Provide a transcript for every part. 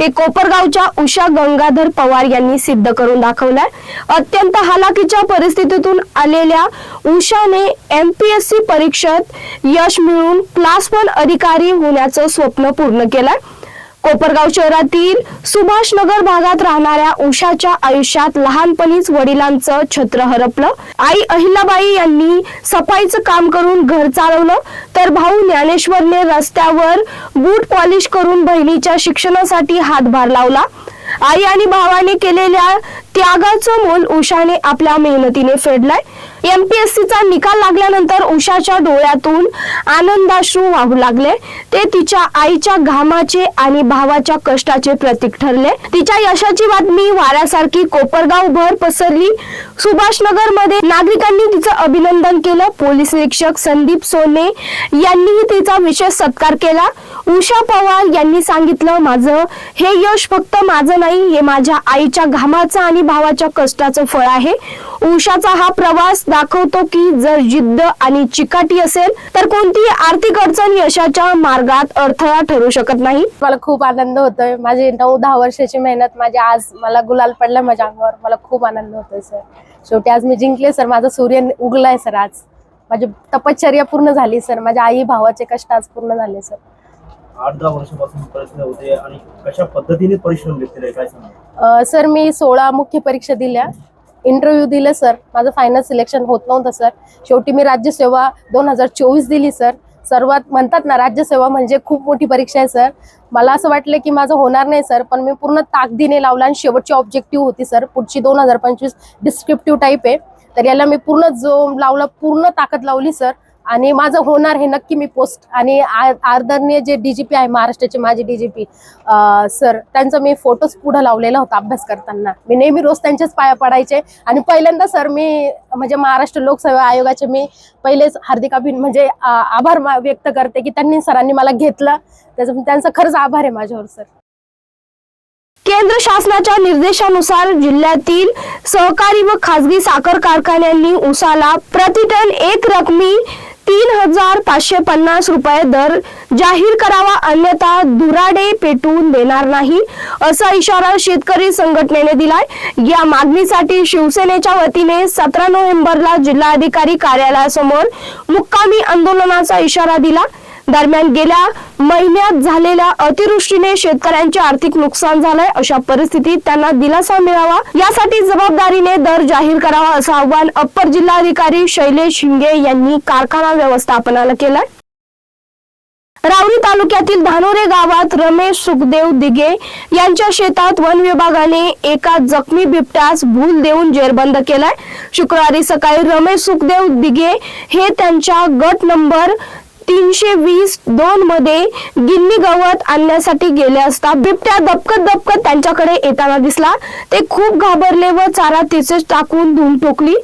हे कोपरगावच्या उषा गंगाधर पवार यांनी सिद्ध करून दाखवलंय. अत्यंत हालाकीच्या परिस्थितीतून आलेल्या उषाने एमपीएससी परीक्षेत यश मिळवून क्लास वन अधिकारी होण्याचं स्वप्न पूर्ण केलंय. कोपरगाव शहरातील सुभाषनगर भागात राहणाऱ्या उषाच्या आयुष्यात लहानपणीच वडिलांचं छत्र हरपलं. आई अहिल्याबाई यांनी सफाईचं काम करून घर चालवलं. तर भाऊ ज्ञानेश्वरने रस्त्यावर बूट पॉलिश करून बहिणीच्या शिक्षणासाठी हातभार लावला. आई आणि भावाने केलेल्या त्यागाचं मोल उषाने आपल्या मेहनतीने फेडलाय. एमपीएससीचा निकाल लागल्यानंतर उषाच्या डोळ्यातून आनंदाश्रू वाहू लागले. ते तिच्या आईच्या घामाचे आणि भावाच्या कष्टाचे प्रतीक ठरले. तिच्या यशाची बातमी वाऱ्यासारखी कोपरगाव भर पसरली. सुभाषनगरमध्ये नागरिकांनी तिचं अभिनंदन केलं. पोलीस निरीक्षक संदीप सोने यांनीही तिचा विशेष सत्कार केला. उषा पवार यांनी सांगितलं माझं हे यश फक्त माझं नाही हे माझ्या आईच्या घामाचं आणि भावाच्या कष्टाचं फळ आहे. उषाचा हा प्रवास दाखवतो की जर जिद्द आणि चिकाटी असेल तर कोणतीही आर्थिक अडचण यशाच्या मार्गात अडथळा ठरू शकत नाही. मला खूप आनंद होतोय. माझी नऊ दहा वर्षाची मेहनत माझी आज मला गुलाल पडला माझ्या अंगावर. मला खूप आनंद होतोय सर शेवटी आज मी जिंकले सर माझा सूर्य उगलाय सर आज. माझी तपश्चर्या पूर्ण झाली सर माझ्या आई भावाचे कष्ट आज पूर्ण झाले सर आठ दहा वर्षापासून परिश्रम होते आणि कशा पद्धतीने परिश्रम घेतलेले काय सांगा अं, सर मी सोळा मुख्य परीक्षा दिल्या. इंटरव्ह्यू दिले सर माझं फायनल सिलेक्शन होत नव्हतं सर शेवटी मी राज्यसेवा दोन हजार चोवीस दिली सर सर्वात म्हणतात ना राज्यसेवा म्हणजे खूप मोठी परीक्षा आहे सर मला असं वाटलं की माझं होणार नाही सर पण मी पूर्ण ताकदीने लावला आणि शेवटची ऑब्जेक्टिव्ह होती सर पुढची दोन हजार पंचवीस डिस्क्रिप्टिव्ह टाईप आहे. तर याला मी पूर्ण जो लावला पूर्ण ताकद लावली सर आणि माझं होणार हे नक्की मी पोस्ट. आणि आदरणीय जे डीजीपी आहे महाराष्ट्राचे माझे डीजीपी सर त्यांचा मी फोटोज पुढे लावलेला होता अभ्यास करताना. मी नेहमी रोज त्यांच्याच पाया पडायचे. आणि पहिल्यांदा सर मी म्हणजे महाराष्ट्र लोकसेवा आयोगाचे मी पहिलेच हार्दिक अभिन म्हणजे आभार व्यक्त करते की त्यांनी सरांनी मला घेतलं. त्याचं त्यांचा खरंच आभार आहे माझ्यावर सर. केंद्र शासनाच्या निर्देशानुसार जिल्ह्यातील सहकारी व खासगी साखर कारखान्यांनी उसाला प्रतिटन एक रकमी तीन हजार पाचशे पन्नास रुपये दर जाहीर करावा अन्यथा दुराडे पेटून देणार नाही असा इशारा शेतकरी संघटनेने दिलाय. या मागणीसाठी शिवसेनेच्या वतीने सतरा नोव्हेंबरला जिल्हाधिकारी कार्यालयासमोर मुक्कामी आंदोलनाचा इशारा दिला. दरम्यान गेल्या महिन्यात झालेल्या अतिवृष्टीने शेतकऱ्यांचे आर्थिक नुकसान झालंय अशा परिस्थितीत त्यांना दिलासा मिळावा यासाठी जबाबदारीने दर जाहीर करावा असं आव्हान अप्पर जिल्हाधिकारी शैलेश शिंगे यांनी कारखाना व्यवस्थापनाला केलंय. रावरी तालुक्यातील धानोरे गावात रमेश सुखदेव दिगे यांच्या शेतात वन विभागाने एका जखमी बिबट्यास भूल देऊन जेरबंद केलाय. शुक्रवारी सकाळी रमेश सुखदेव दिगे हे त्यांच्या गट नंबर तीनशे वीस दोन मध्ये गिन्नी गवत आणण्यासाठी गेले असता बिबट्या दपकत दपकत त्यांच्याकडे येताना दिसला. ते खूप घाबरले व चारा तिथेच टाकून धूम ठोकली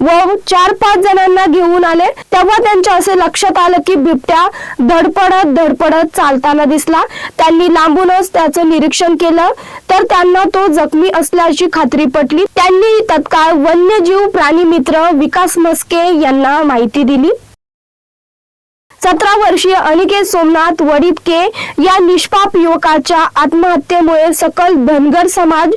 व चार पाच जणांना घेऊन आले. तेव्हा त्यांच्या असे लक्षात आलं की बिबट्या धडपडत धडपडत चालताना दिसला. त्यांनी लांबूनच त्याचं निरीक्षण केलं. तर त्यांना तो जखमी असल्याची खात्री पटली. त्यांनी तत्काळ वन्यजीव प्राणी मित्र विकास मस्के यांना माहिती दिली. सतरा वर्षीय अनिकेत सोमनाथ वडिपके या निष्पाप युवकाच्या आत्महत्येमुळे सकल धनगर समाज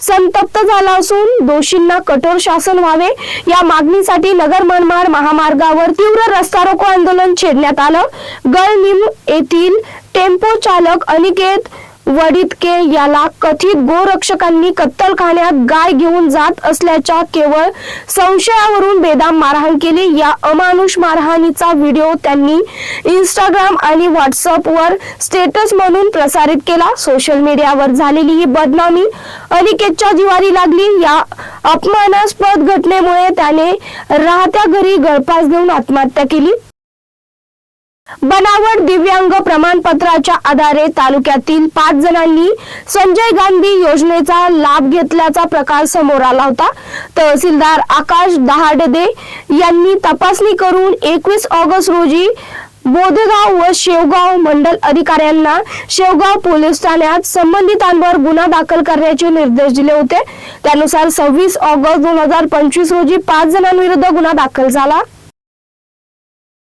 संतप्त झाला असून दोषींना कठोर शासन व्हावे या मागणीसाठी नगर मनमाड महामार्गावर तीव्र रस्ता रोको आंदोलन छेडण्यात आलं. गळनिम येथील टेम्पो चालक अनिकेत वडितके याला कथित गोरक्षकांनी कत्तलखान्यात गाय घेऊन जात असल्याच्या केवळ संशयावरून बेदाम मारहाण केली. या अमानुष मारहाणीचा व्हिडिओ त्यांनी इंस्टाग्राम आणि व्हॉट्सअपवर स्टेटस म्हणून प्रसारित केला. सोशल मीडियावर झालेली ही बदनामी अनिकेतच्या जिवारी लागली. या अपमानास्पद घटनेमुळे त्याने राहत्या घरी गळफास घेऊन आत्महत्या केली. बनावट दिव्यांग प्रमाणपत्राच्या आधारे तालुक्यातील पाच जणांनी संजय गांधी योजनेचा लाभ घेतल्याचा प्रकार समोर आला होता. तहसीलदार आकाश दहाडदे यांनी तपासणी करून एकवीस ऑगस्ट रोजी बोधगाव व शेवगाव मंडल अधिकाऱ्यांना शेवगाव पोलीस ठाण्यात संबंधितांवर गुन्हा दाखल करण्याचे निर्देश दिले होते. त्यानुसार सव्वीस ऑगस्ट दोन हजार पंचवीस रोजी पाच जणांविरुद्ध गुन्हा दाखल झाला.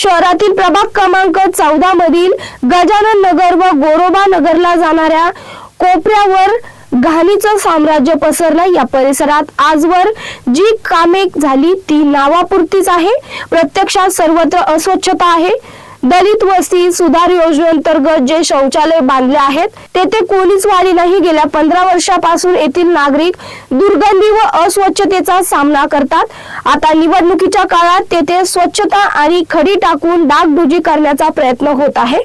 शहरातील प्रभाग क्रमांक चौदा मधील गजानन नगर व गोरोबा नगरला जाणाऱ्या कोपऱ्यावर घाणीचं साम्राज्य पसरलं. या परिसरात आजवर जी कामे झाली ती नावापुरतीच आहे. प्रत्यक्षात सर्वत्र अस्वच्छता आहे. दलित वस्ती सुधार योजनेअंतर्गत जे शौचालय बांधले आहेत तेथे कोणीच वाली नाही. गेल्या पंधरा वर्षापासून येथील नागरिक दुर्गंधी व अस्वच्छतेचा सामना करतात. आता निवडणुकीच्या काळात तेथे स्वच्छता आणि खडी टाकून डागडुजी करण्याचा प्रयत्न होत आहे.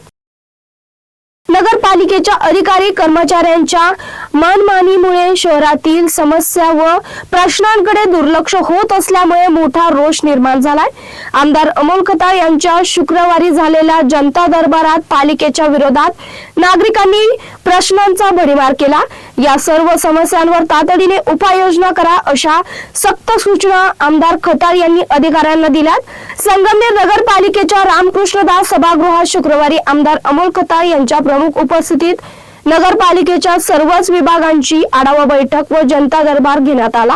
नगरपालिकेच्या अधिकारी कर्मचाऱ्यांच्या मनमानीमुळे शहरातील समस्या व प्रश्नांकडे दुर्लक्ष होत असल्यामुळे मोठा रोष निर्माण झालाय. आमदार अमोल खताळ यांच्या शुक्रवारी झालेल्या जनता दरबारात पालिकेच्या विरोधात नागरिकांनी प्रश्नांचा भडीमार केला. या सर्व समस्यांवर तातडीने उपाययोजना करा अशा सक्त सूचना आमदार खताळ यांनी अधिकाऱ्यांना दिल्यात. संगमनेर नगरपालिकेच्या रामकृष्णदास सभागृहात शुक्रवारी आमदार अमोल खताळ यांच्या प्रमुख उपस्थितीत नगरपालिकेच्या सर्वच विभागांची आढावा बैठक व जनता दरबार घेण्यात आला.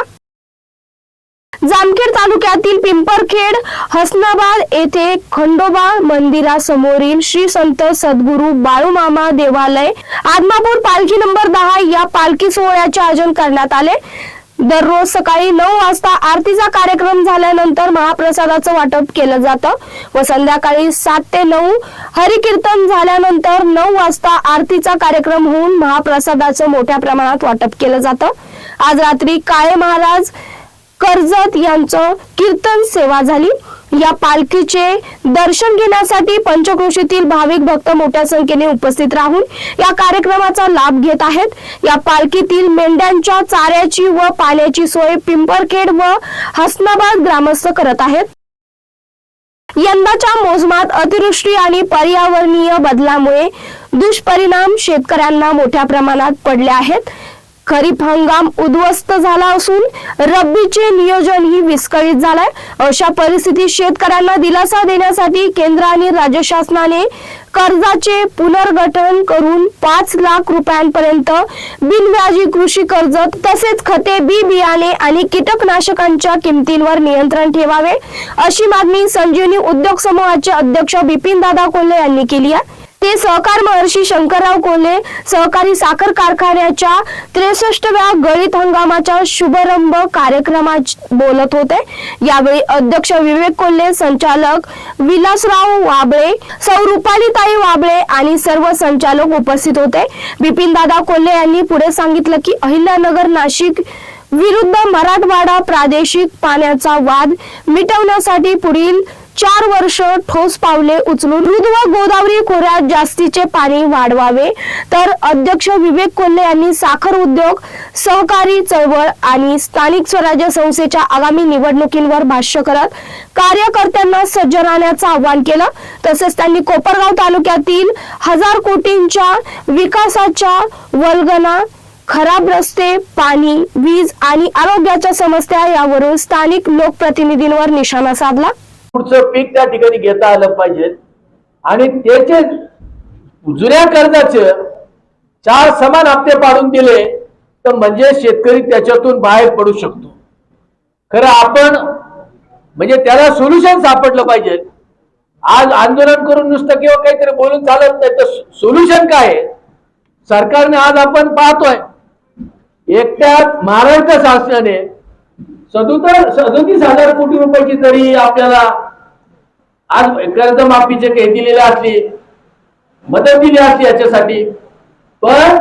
जामखेड तालुक्यातील पिंपरखेड हसनाबाद येथे खंडोबा मंदिरासमोरील श्री संत सद्गुरू बाळूमामा देवालय आदमापूर पालखी नंबर दहा या पालखी सोहळ्याचे आयोजन करण्यात आले. दररोज सकाळी नऊ वाजता आरतीचा कार्यक्रम झाल्यानंतर महाप्रसादाचं वाटप केलं जातं व संध्याकाळी सात ते नऊ हरिकीर्तन झाल्यानंतर नऊ वाजता आरतीचा कार्यक्रम होऊन महाप्रसादाचं मोठ्या प्रमाणात वाटप केलं जातं. आज रात्री काळे महाराज कर्जत यांचं कीर्तन सेवा झाली. या पालखीचे दर्शन घेण्यासाठी पंचक्रोशीतील भाविक भक्त मोठ्या संख्येने उपस्थित राहून या कार्यक्रमाचा लाभ घेत आहेत. या पालखीतील मेंढ्यांच्या चाऱ्याची व पाण्याची सोय पिंपरखेड व हसनाबाद ग्रामस्थ करत आहेत. यंदाच्या मोजमात अतिवृष्टी आणि पर्यावरणीय बदलामुळे दुष्परिणाम शेतकऱ्यांना मोठ्या प्रमाणात पडले आहेत. खरीप हंगाम उद्ध्वस्त झाला असून रब्बीचे नियोजनही विस्कळीत झालंय. अशा परिस्थितीत शेतकऱ्यांना दिलासा देण्यासाठी केंद्र आणि राज्य शासनाने कर्जाचे पुनर्गठन करून पाच लाख रुपयांपर्यंत बिनव्याजी कृषी कर्ज तसेच खते बी बियाणे आणि कीटकनाशकांच्या किमतींवर नियंत्रण ठेवावे अशी मागणी संजीवनी उद्योग समूहाचे अध्यक्ष बिपिन दादा कोल्हे यांनी केली आहे. ते सहकार महर्षी शंकरराव कोल्हे सहकारी साखर कारखान्याच्या त्रेसष्टव्या गळीत हंगामाच्या शुभारंभ कार्यक्रमात बोलत होते. यावेळी अध्यक्ष विवेक कोल्हे संचालक विलासराव वाबळे सौ रुपालीताई वाबळे आणि सर्व संचालक उपस्थित होते. बिपिन दादा कोल्हे यांनी पुढे सांगितलं की अहिल्यानगर नाशिक विरुद्ध मराठवाडा प्रादेशिक पाण्याचा वाद मिटवण्यासाठी पुढील चार वर्ष ठोस पावले उचलून मृद व गोदावरी खोऱ्यात जास्तीचे पाणी वाढवावे. तर अध्यक्ष विवेक कोल्हे यांनी साखर उद्योग सहकारी चळवळ आणि स्थानिक स्वराज्य संस्थेच्या आगामी निवडणुकींवर भाष्य करत कार्यकर्त्यांना सज्ज राहण्याचं आवाहन केलं. तसेच त्यांनी कोपरगाव तालुक्यातील हजार कोटींच्या विकासाच्या वल्गना खराब रस्ते पाणी वीज आणि आरोग्याच्या समस्या यावरून स्थानिक लोकप्रतिनिधींवर निशाणा साधला. पुढचं पीक त्या ठिकाणी घेता आलं पाहिजे. आणि त्याचे जुन्या कर्जाचं चार समान हप्ते पाडून दिले तर म्हणजे शेतकरी त्याच्यातून बाहेर पडू शकतो. खरं आपण म्हणजे त्याला सोल्युशन सापडलं पाहिजे. आज आंदोलन करून नुसतं किंवा काहीतरी बोलून चालत नाही तर सोल्युशन काय आहे? सरकारने आज आपण पाहतोय एकट्या महाराष्ट्र शासनाने सदोतर सदोतीस हजार कोटी रुपयाची तरी आपल्याला आज कर्जमाफीचे काही दिलेले असली मदत दिली असली याच्यासाठी पण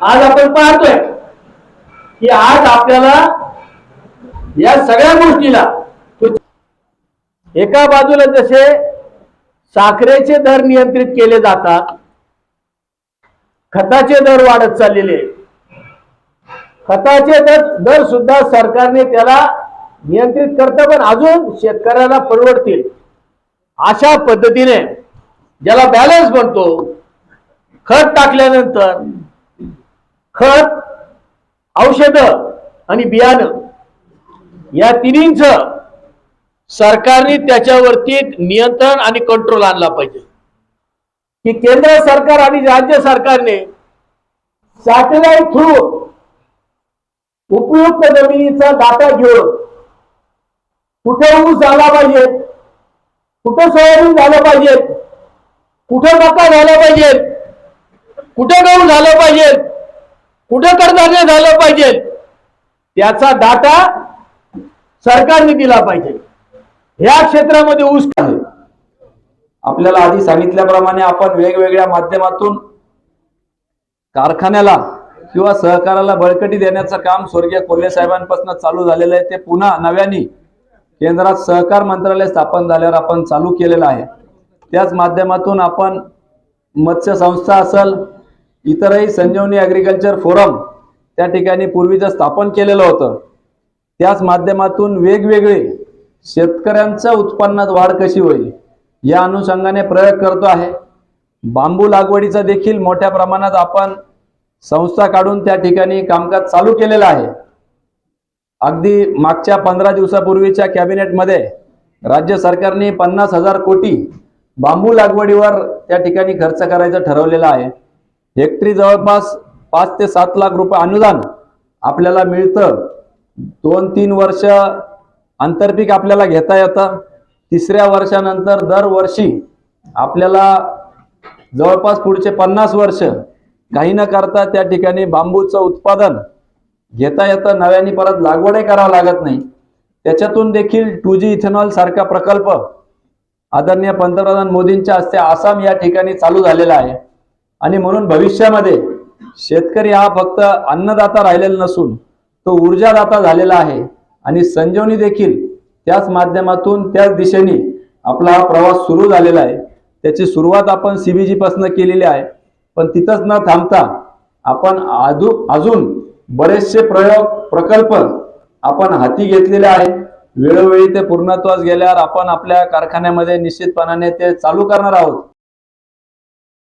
आज आपण पाहतोय की आज आपल्याला या सगळ्या गोष्टीला एका बाजूला जसे साखरेचे दर नियंत्रित केले जातात खताचे दर वाढत चाललेले आहेत. खताचे दर दर सुद्धा सरकारने त्याला नियंत्रित करतं पण अजून शेतकऱ्याला परवडतील. अशा पद्धतीने ज्याला बॅलन्स म्हणतो खत टाकल्यानंतर खत औषध आणि बियाणं या तिन्हींच सरकारने त्याच्यावरती नियंत्रण आणि कंट्रोल आणला पाहिजे. की केंद्र सरकार आणि राज्य सरकारने सॅटेलाइट थ्रू उपयुक्त जमिनीचा डाटा घेऊन कुठे ऊस झाला पाहिजे? कुठे सोयाबीन झालं पाहिजे? कुठे मका झाला पाहिजे? कुठे गहू झालं पाहिजे? कुठे कडधान्य झालं पाहिजे? त्याचा डाटा सरकारने दिला पाहिजे. ह्या क्षेत्रामध्ये ऊस आहे आपल्याला आधी सांगितल्याप्रमाणे आपण वेगवेगळ्या माध्यमातून कारखान्याला किंवा सहकाराला बळकटी देण्याचं काम स्वर्गीय कोल्हे साहेबांपासून चालू झालेलं आहे. ते पुन्हा नव्याने केंद्रात सहकार मंत्रालय स्थापन झाल्यावर आपण चालू केलेलं आहे. त्याच माध्यमातून आपण मत्स्य संस्था असल इतरही संजीवनी ॲग्रिकल्चर फोरम त्या ठिकाणी पूर्वीचं स्थापन केलेलं होतं. त्याच माध्यमातून वेगवेगळे शेतकऱ्यांच्या उत्पन्नात वाढ कशी होईल या अनुषंगाने प्रयोग करतो आहे. बांबू लागवडीचा देखील मोठ्या प्रमाणात आपण संस्था काढून त्या ठिकाणी कामकाज चालू केलेलं आहे. अगदी मागच्या पंधरा दिवसापूर्वीच्या कॅबिनेटमध्ये राज्य सरकारने पन्नास हजार कोटी बांबू लागवडीवर त्या ठिकाणी खर्च करायचं ठरवलेलं आहे. हेक्टरी जवळपास पाच ते सात लाख रुपये अनुदान आपल्याला मिळतं. दोन तीन वर्ष आंतरपीक आपल्याला घेता येतं. तिसऱ्या वर्षानंतर दरवर्षी आपल्याला जवळपास पुढचे पन्नास वर्ष काही न करता त्या ठिकाणी बांबूचं उत्पादन घेता येतं नव्याने परत लागवडही करावं लागत नाही. त्याच्यातून देखील टू जी इथेनॉल सारखा प्रकल्प आदरणीय पंतप्रधान मोदींच्या हस्ते आसाम या ठिकाणी चालू झालेला आहे. आणि म्हणून भविष्यामध्ये शेतकरी हा फक्त अन्नदाता राहिलेला नसून तो ऊर्जादाता झालेला आहे. आणि संजीवनी देखील त्याच माध्यमातून त्याच दिशेने आपला हा प्रवास सुरू झालेला आहे. त्याची सुरुवात आपण सीबीजी पासून केलेली आहे. पण तिथंच न थांबता आपण अजून अजून बरेचसे प्रयोग प्रकल्प आपण हाती घेतलेले आहेत. वेळोवेळी ते पूर्णत्वास गेल्यावर आपण आपल्या कारखान्यामध्ये निश्चितपणाने ते चालू करणार आहोत.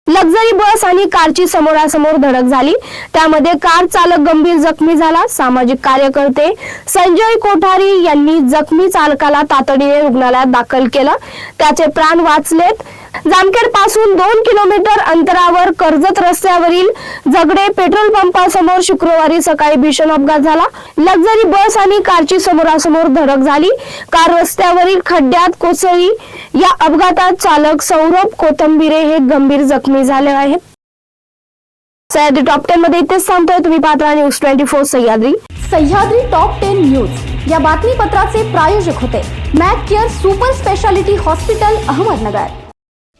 लक्झरी बस आणि कारची समोरासमोर धडक झाली. त्यामध्ये कार चालक गंभीर जखमी झाला. सामाजिक कार्यकर्ते संजय कोठारी यांनी जखमी चालकाला तातडीने रुग्णालयात दाखल केलं. त्याचे प्राण वाचलेत. जामखेडपासून दोन किलोमीटर अंतरावर कर्जत रस्त्यावरील झगडे पेट्रोल पंपासमोर शुक्रवारी सकाळी भीषण अपघात झाला. लक्झरी बस आणि कारची समोरासमोर धडक झाली. कार रस्त्यावरील खड्ड्यात कोसळी. या अपघातात चालक सौरभ कोथंबिरे हे गंभीर जखमी झाले आहेत. सह्याद्री टॉप टेन मध्ये इथेच सांगतोय तुम्ही Patra news twenty four Sahyadri. Sahyadri top ten news या बातमीपत्राचे प्रायोजक होते. Mac Care super speciality hospital Ahmednagar.